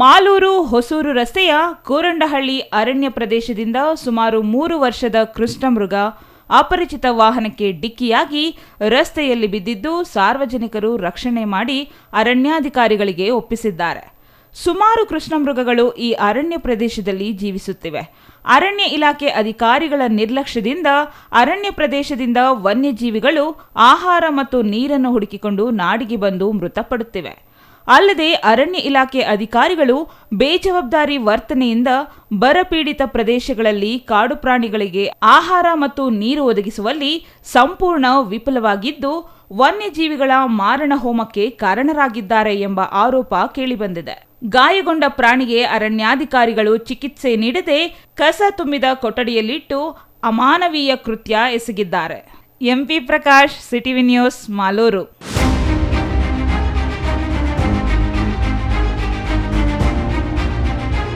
ಮಾಲೂರು ಹೊಸೂರು ರಸ್ತೆಯ ಕೋರಂಡಹಳ್ಳಿ ಅರಣ್ಯ ಪ್ರದೇಶದಿಂದ ಸುಮಾರು ಮೂರು ವರ್ಷದ ಕೃಷ್ಣಮೃಗ ಅಪರಿಚಿತ ವಾಹನಕ್ಕೆ ಡಿಕ್ಕಿಯಾಗಿ ರಸ್ತೆಯಲ್ಲಿ ಬಿದ್ದಿದ್ದು ಸಾರ್ವಜನಿಕರು ರಕ್ಷಣೆ ಮಾಡಿ ಅರಣ್ಯಾಧಿಕಾರಿಗಳಿಗೆ ಒಪ್ಪಿಸಿದ್ದಾರೆ. ಸುಮಾರು ಕೃಷ್ಣಮೃಗಗಳು ಈ ಅರಣ್ಯ ಪ್ರದೇಶದಲ್ಲಿ ಜೀವಿಸುತ್ತಿವೆ. ಅರಣ್ಯ ಇಲಾಖೆ ಅಧಿಕಾರಿಗಳ ನಿರ್ಲಕ್ಷ್ಯದಿಂದ ಅರಣ್ಯ ಪ್ರದೇಶದಿಂದ ವನ್ಯಜೀವಿಗಳು ಆಹಾರ ಮತ್ತು ನೀರನ್ನು ಹುಡುಕಿಕೊಂಡು ನಾಡಿಗೆ ಬಂದು ಮೃತಪಡುತ್ತಿವೆ. ಅಲ್ಲದೆ ಅರಣ್ಯ ಇಲಾಖೆ ಅಧಿಕಾರಿಗಳು ಬೇಜವಾಬ್ದಾರಿ ವರ್ತನೆಯಿಂದ ಬರಪೀಡಿತ ಪ್ರದೇಶಗಳಲ್ಲಿ ಕಾಡು ಪ್ರಾಣಿಗಳಿಗೆ ಆಹಾರ ಮತ್ತು ನೀರು ಒದಗಿಸುವಲ್ಲಿ ಸಂಪೂರ್ಣ ವಿಫಲವಾಗಿದ್ದು, ವನ್ಯಜೀವಿಗಳ ಮಾರಣ ಹೋಮಕ್ಕೆ ಕಾರಣರಾಗಿದ್ದಾರೆ ಎಂಬ ಆರೋಪ ಕೇಳಿಬಂದಿದೆ. ಗಾಯಗೊಂಡ ಪ್ರಾಣಿಗೆ ಅರಣ್ಯಾಧಿಕಾರಿಗಳು ಚಿಕಿತ್ಸೆ ನೀಡದೆ ಕಸ ತುಂಬಿದ ಕೊಠಡಿಯಲ್ಲಿಟ್ಟು ಅಮಾನವೀಯ ಕೃತ್ಯ ಎಸಗಿದ್ದಾರೆ. MP Prakash, CTV news, Malur.